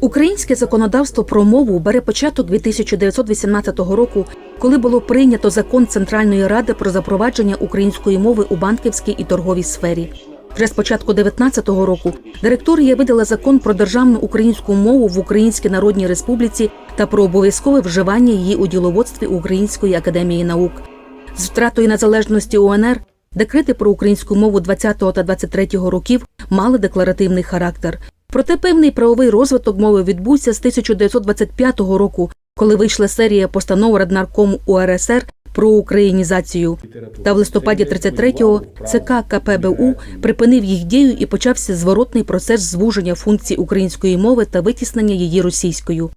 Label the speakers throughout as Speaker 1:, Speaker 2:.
Speaker 1: Українське законодавство про мову бере початок 1918 року, коли було прийнято закон Центральної ради про запровадження української мови у банківській і торговій сфері. Вже з початку 19-го року директорія видала закон про державну українську мову в Українській Народній Республіці та про обов'язкове вживання її у діловодстві Української академії наук. З втратою незалежності УНР декрети про українську мову 20 та 23 років мали декларативний характер. Проте певний правовий розвиток мови відбувся з 1925 року, коли вийшла серія постанов Раднаркому УРСР про українізацію. Та в листопаді 33-го ЦК КПБУ припинив їх дію і почався зворотний процес звуження функцій української мови та витіснення її російською.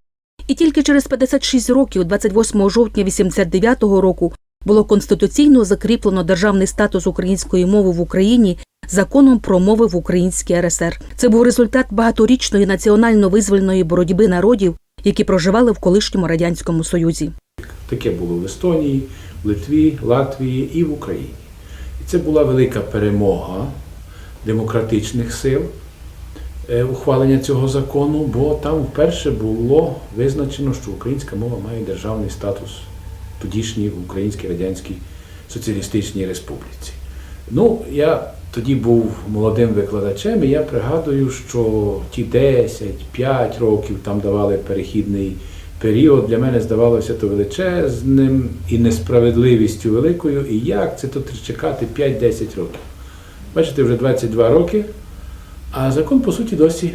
Speaker 1: І тільки через 56 років, 28 жовтня 89-го року, було конституційно закріплено державний статус української мови в Україні законом про мови в Українській РСР. Це був результат багаторічної національно-визвольної боротьби народів, які проживали в колишньому радянському союзі.
Speaker 2: Таке було в Естонії, в Литві, Латвії і в Україні. І це була велика перемога демократичних сил е, ухвалення цього закону, бо там вперше було визначено, що українська мова має державний статус тодішній в Українській Радянській Соціалістичній Республіці. Ну, я тоді був молодим викладачем, і я пригадую, що ті 10-5 років там давали перехідний період. Для мене здавалося то величезним і несправедливістю великою. І як це тут чекати 5-10 років? Бачите, вже 22 роки, а закон, по суті, досі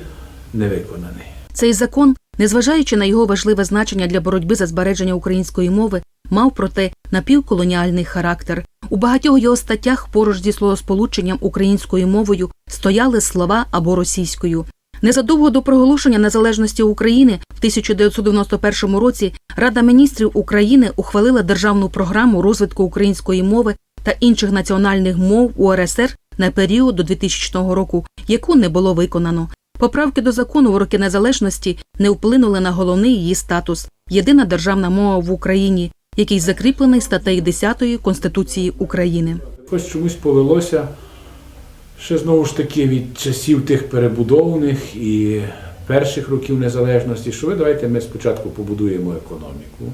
Speaker 2: не виконаний.
Speaker 1: Цей закон, незважаючи на його важливе значення для боротьби за збереження української мови, мав проте напівколоніальний характер. У багатьох його статтях поруч зі словосполученням українською мовою стояли слова або російською. Незадовго до проголошення незалежності України в 1991 році Рада міністрів України ухвалила державну програму розвитку української мови та інших національних мов УРСР на період до 2000 року, яку не було виконано. Поправки до закону в роки незалежності не вплинули на головний її статус єдина державна мова в Україні, який закріплений статтею 10 Конституції України.
Speaker 2: Ось чомусь повелося ще знову ж таки від часів тих перебудованих і перших років незалежності, що ви давайте ми спочатку побудуємо економіку.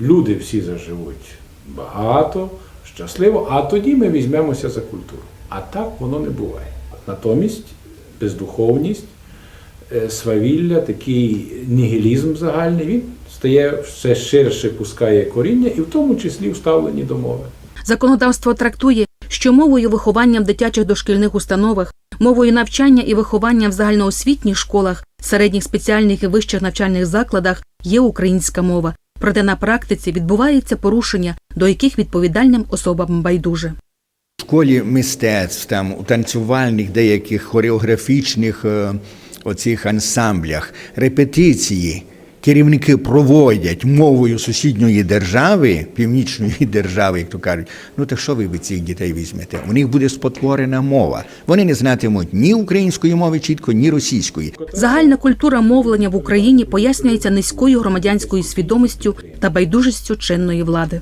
Speaker 2: Люди всі заживуть багато, щасливо, а тоді ми візьмемося за культуру. А так воно не буває. Натомість бездуховність, свавілля, такий нігілізм загальний, він стає все ширше пускає коріння, і в тому числі вставлені до мови.
Speaker 1: Законодавство трактує, що мовою виховання в дитячих дошкільних установах, мовою навчання і виховання в загальноосвітніх школах, середніх спеціальних і вищих навчальних закладах є українська мова. Проте на практиці відбувається порушення, до яких відповідальним особам байдуже.
Speaker 3: В школі мистецтв, там у танцювальних деяких хореографічних е, оцих ансамблях, репетиції керівники проводять мовою сусідньої держави, північної держави, як то кажуть. Ну так що ви від цих дітей візьмете? У них буде спотворена мова. Вони не знатимуть ні української мови чітко, ні російської.
Speaker 1: Загальна культура мовлення в Україні пояснюється низькою громадянською свідомістю та байдужістю чинної влади.